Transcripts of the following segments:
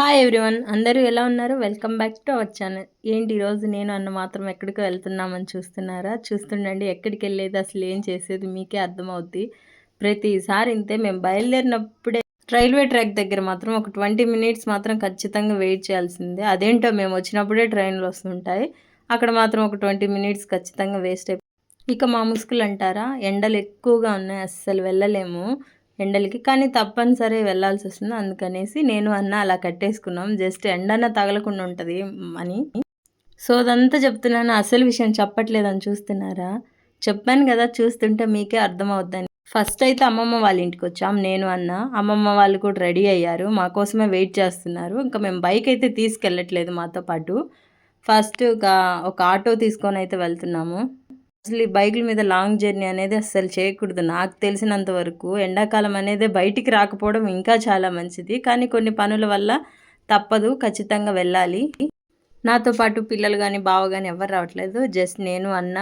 Hi everyone అందరూ ఎలా ఉన్నారు? Welcome back to our channel ఏంటి ఈరోజు నేను అన్న మాత్రం ఎక్కడికి వెళ్తున్నామని చూస్తున్నారా? చూస్తుండండి ఎక్కడికి వెళ్ళేది? అసలు ఏం చేసేది? మీకే అర్థమవుద్ది. ప్రతిసారి ఇంతే మేము బయలుదేరినప్పుడే రైల్వే ట్రాక్ దగ్గర మాత్రం ఒక ట్వంటీ మినిట్స్ మాత్రం ఖచ్చితంగా వెయిట్ చేయాల్సిందే. అదేంటో మేము వచ్చినప్పుడే ట్రైన్లు వస్తుంటాయి. అక్కడ మాత్రం ఒక ట్వంటీ మినిట్స్ ఖచ్చితంగా వేస్ట్ అయిపోయి ఇక మా ముసుగులు అంటారా? ఎండలు ఎక్కువగా ఉన్నాయి అస్సలు వెళ్ళలేము. ఎండలకి. కానీ తప్పనిసరి వెళ్ళాల్సి వస్తుంది. అందుకనేసి నేను అన్న అలా కట్టేసుకున్నాం. జస్ట్ ఎండన తగలకుండా ఉంటుంది అని సో అదంతా చెప్తున్నాను. అసలు విషయం చెప్పట్లేదని చూస్తున్నారా? చెప్పాను కదా చూస్తుంటే మీకే అర్థమవుద్దని. ఫస్ట్ అయితే అమ్మమ్మ వాళ్ళ ఇంటికి వచ్చాం. నేను అన్న అమ్మమ్మ వాళ్ళు కూడా రెడీ అయ్యారు. మా కోసమే వెయిట్ చేస్తున్నారు. ఇంకా మేము బైక్ అయితే తీసుకెళ్ళట్లేదు మాతో పాటు. ఫస్ట్ ఒక ఆటో తీసుకొని అయితే వెళ్తున్నాము. అసలు ఈ బైకుల మీద లాంగ్ జర్నీ అనేది అస్సలు చేయకూడదు. నాకు తెలిసినంత వరకు ఎండాకాలం అనేది బయటికి రాకపోవడం ఇంకా చాలా మంచిది. కానీ కొన్ని పనుల వల్ల తప్పదు ఖచ్చితంగా వెళ్ళాలి. నాతో పాటు పిల్లలు కానీ బావ కానీ ఎవరు రావట్లేదు. జస్ట్ నేను అన్న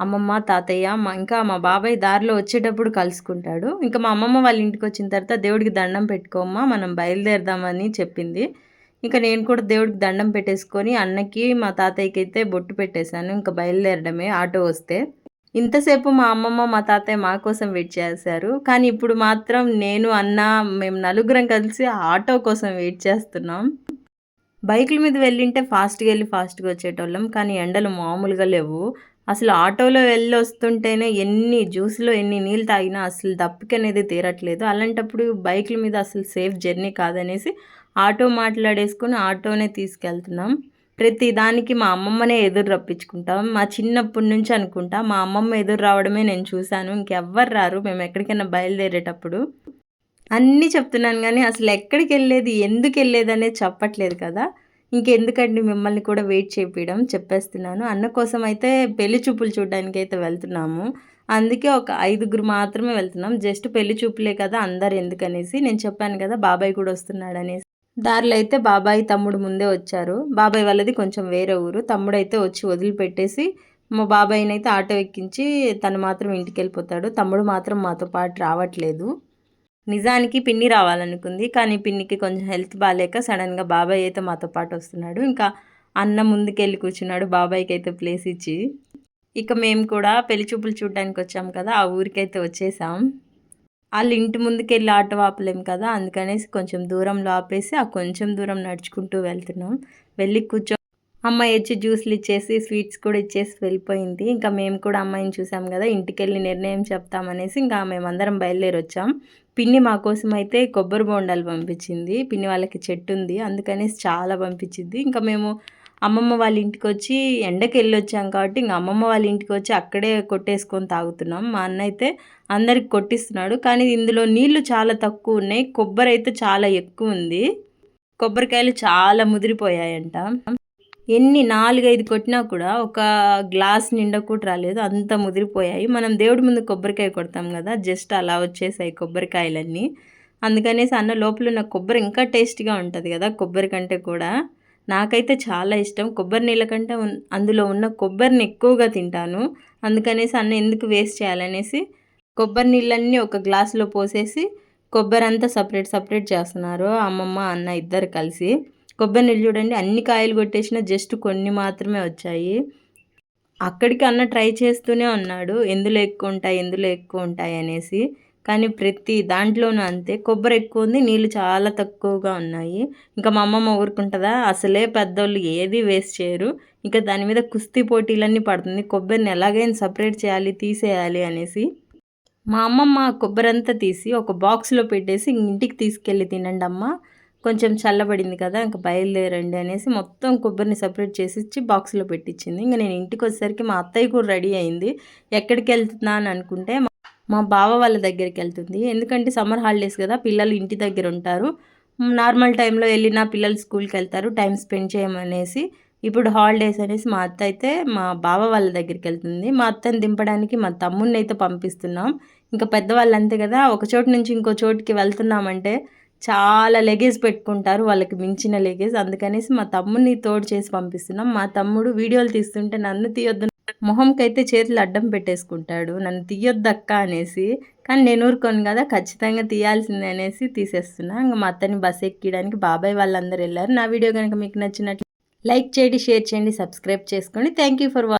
అమ్మమ్మ తాతయ్య మా ఇంకా మా బాబాయ్ దారిలో వచ్చేటప్పుడు కలుసుకుంటాడు. ఇంకా మా అమ్మమ్మ వాళ్ళ ఇంటికి వచ్చిన తర్వాత దేవుడికి దండం పెట్టుకోమ్మా మనం బయలుదేరదామని చెప్పింది. ఇంకా నేను కూడా దేవుడికి దండం పెట్టేసుకొని అన్నకి మా తాతయ్యకి అయితే బొట్టు పెట్టేశాను. ఇంకా బయలుదేరడమే ఆటో వస్తే. ఇంతసేపు మా అమ్మమ్మ మా తాతయ్య మా కోసం వెయిట్ చేశారు. కానీ ఇప్పుడు మాత్రం నేను అన్న మేము నలుగురం కలిసి ఆటో కోసం వెయిట్ చేస్తున్నాం. బైకుల మీద వెళ్ళింటే ఫాస్ట్గా వెళ్ళి ఫాస్ట్గా వచ్చేటోళ్ళం. కానీ ఎండలు మామూలుగా లేవు. అసలు ఆటోలో వెళ్ళి వస్తుంటేనే ఎన్ని జ్యూస్లో ఎన్ని నీళ్ళు తాగినా అసలు దప్పిక అనేది తీరట్లేదు. అలాంటప్పుడు బైకుల మీద అసలు సేఫ్ జర్నీ కాదనేసి ఆటో మాట్లాడేసుకుని ఆటోనే తీసుకెళ్తున్నాం. ప్రతి దానికి మా అమ్మమ్మనే ఎదురు రప్పించుకుంటాం. మా చిన్నప్పటి నుంచి అనుకుంటా మా అమ్మమ్మ ఎదురు రావడమే నేను చూశాను. ఇంకెవ్వరు రారు. మేము ఎక్కడికైనా బయలుదేరేటప్పుడు. అన్నీ చెప్తున్నాను కానీ అసలు ఎక్కడికి వెళ్ళేది ఎందుకు వెళ్ళేది అనేది చెప్పట్లేదు కదా. ఇంకెందుకండి మిమ్మల్ని కూడా వెయిట్ చేపించడం చెప్పేస్తున్నాను. అన్న కోసం అయితే పెళ్ళి చూపులు చూడడానికి అయితే వెళ్తున్నాము. అందుకే ఒక ఐదుగురు మాత్రమే వెళ్తున్నాం. జస్ట్ పెళ్ళి చూపులే కదా అందరు ఎందుకనేసి. నేను చెప్పాను కదా బాబాయ్ కూడా వస్తున్నాడు అనేసి దారిలో అయితే బాబాయ్ తమ్ముడు ముందే వచ్చారు. బాబాయ్ వాళ్ళది కొంచెం వేరే ఊరు. తమ్ముడు అయితే వచ్చి వదిలిపెట్టేసి మా బాబాయ్ని అయితే ఆటో ఎక్కించి తను మాత్రం ఇంటికి వెళ్ళిపోతాడు తమ్ముడు మాత్రం మాతో పాటు రావట్లేదు. నిజానికి పిన్ని రావాలనుకుంది. కానీ పిన్నికి కొంచెం హెల్త్ బాగాలేక సడన్గా బాబాయ్ అయితే మాతో పాటు వస్తున్నాడు. ఇంకా అన్న ముందుకెళ్ళి కూర్చున్నాడు. బాబాయ్కి అయితే ప్లేస్ ఇచ్చి. ఇక మేము కూడా పెళ్ళి చూపులు చూడడానికి వచ్చాం కదా ఆ ఊరికైతే వచ్చేసాం. వాళ్ళు ఇంటి ముందుకెళ్ళి ఆటో ఆపలేం కదా అందుకనేసి కొంచెం దూరంలో ఆపేసి ఆ కొంచెం దూరం నడుచుకుంటూ వెళ్తున్నాం. వెళ్ళి కూర్చో అమ్మాయి వచ్చి జ్యూస్లు ఇచ్చేసి స్వీట్స్ కూడా ఇచ్చేసి వెళ్ళిపోయింది. ఇంకా మేము కూడా అమ్మాయిని చూసాం కదా ఇంటికి వెళ్ళి నిర్ణయం చెప్తామనేసి ఇంకా మేమందరం బయలుదేరి వచ్చాం పిన్ని మా కోసం అయితే కొబ్బరి బొండాలు పంపించింది. పిన్ని వాళ్ళకి చెట్టు ఉంది అందుకనేసి చాలా పంపించింది. ఇంకా మేము అమ్మమ్మ వాళ్ళ ఇంటికి వచ్చి ఎండకి వెళ్ళొచ్చాం కాబట్టి ఇంక అమ్మమ్మ వాళ్ళ ఇంటికి వచ్చి అక్కడే కొట్టేసుకొని తాగుతున్నాం. మా అన్న అయితే అందరికి కొట్టిస్తున్నాడు. కానీ ఇందులో నీళ్ళు చాలా తక్కువ ఉన్నాయి. కొబ్బరి అయితే చాలా ఎక్కువ ఉంది. కొబ్బరికాయలు చాలా ముదిరిపోయాయంట. ఎన్ని నాలుగైదు కొట్టినా కూడా ఒక గ్లాస్ నిండా కూడా రాలేదు. అంత ముదిరిపోయాయి. మనం దేవుడి ముందు కొబ్బరికాయ కొడతాం కదా జస్ట్ అలా వచ్చేసాయి కొబ్బరికాయలన్నీ. అందుకనేసి అన్న లోపల ఉన్న కొబ్బరి ఇంకా టేస్ట్గా ఉంటుంది కదా కొబ్బరి కంటే కూడా. నాకైతే చాలా ఇష్టం. కొబ్బరి నీళ్ళ కంటే అందులో ఉన్న కొబ్బరిని ఎక్కువగా తింటాను. అందుకనేసి అన్న ఎందుకు వేస్ట్ చేయాలనేసి కొబ్బరి నీళ్ళన్నీ ఒక గ్లాసులో పోసేసి కొబ్బరి అంతా సపరేట్ సపరేట్ చేస్తున్నారు అమ్మమ్మ అన్న ఇద్దరు కలిసి. కొబ్బరి నీళ్ళు చూడండి అన్ని కాయలు కొట్టేసిన జస్ట్ కొన్ని మాత్రమే వచ్చాయి. అక్కడికి అన్న ట్రై చేస్తూనే ఉన్నాడు. ఎందులో ఎక్కువ ఉంటాయి ఎందులో ఎక్కువ ఉంటాయి అనేసి. కానీ ప్రతి దాంట్లోనూ అంతే. కొబ్బరి ఎక్కువ ఉంది నీళ్ళు చాలా తక్కువగా ఉన్నాయి. ఇంకా మా అమ్మమ్మ ఊరుకుంటుందా? అసలే పెద్దోళ్ళు ఏది వేస్ట్ చేయరు. ఇంకా దాని మీద కుస్తీ పోటీలన్నీ పడుతుంది. కొబ్బరిని ఎలాగైనా సపరేట్ చేయాలి తీసేయాలి అనేసి. మా అమ్మమ్మ కొబ్బరి అంతా తీసి ఒక బాక్స్లో పెట్టేసి ఇంటికి తీసుకెళ్ళి తినండి అమ్మ. కొంచెం చల్లబడింది కదా ఇంకా బయలుదేరండి అనేసి మొత్తం కొబ్బరిని సపరేట్ చేసి ఇచ్చి బాక్స్లో పెట్టించింది ఇంకా నేను ఇంటికి వచ్చేసరికి మా అత్తయ్య కూడా రెడీ అయింది. ఎక్కడికి వెళ్తున్నా అని అనుకుంటే మా బావ వాళ్ళ దగ్గరికి వెళ్తుంది. ఎందుకంటే సమ్మర్ హాలిడేస్ కదా పిల్లలు ఇంటి దగ్గర ఉంటారు. నార్మల్ టైంలో వెళ్ళిన పిల్లలు స్కూల్కి వెళ్తారు టైం స్పెండ్ చేయమనేసి. ఇప్పుడు హాలిడేస్ అనేసి మా అత్త అయితే మా బావ వాళ్ళ దగ్గరికి వెళ్తుంది. మా అత్తని దింపడానికి మా తమ్ముడిని అయితే పంపిస్తున్నాం. ఇంకా పెద్దవాళ్ళు అంతే కదా ఒక చోటు నుంచి ఇంకో చోటుకి వెళ్తున్నామంటే చాలా లగేజ్ పెట్టుకుంటారు వాళ్ళకి మించిన లగేజ్. అందుకనేసి మా తమ్ముడిని తోడు చేసి పంపిస్తున్నాం. మా తమ్ముడు వీడియోలు తీస్తుంటే నన్ను తీయొద్దు మొహంకైతే చేతులు అడ్డం పెట్టేసుకుంటాడు. నన్ను తీయొద్దక్క అనేసి కానీ నేను ఊరుకోను కదా ఖచ్చితంగా తీయాల్సిందే అనేసి తీసేస్తున్నా. ఇంకా మా అత్తని బస్ ఎక్కడానికి బాబాయ్ వాళ్ళందరూ వెళ్ళారు. నా వీడియో కనుక మీకు నచ్చినట్లు లైక్ చేయండి షేర్ చేయండి సబ్స్క్రైబ్ చేసుకోండి. Thank you for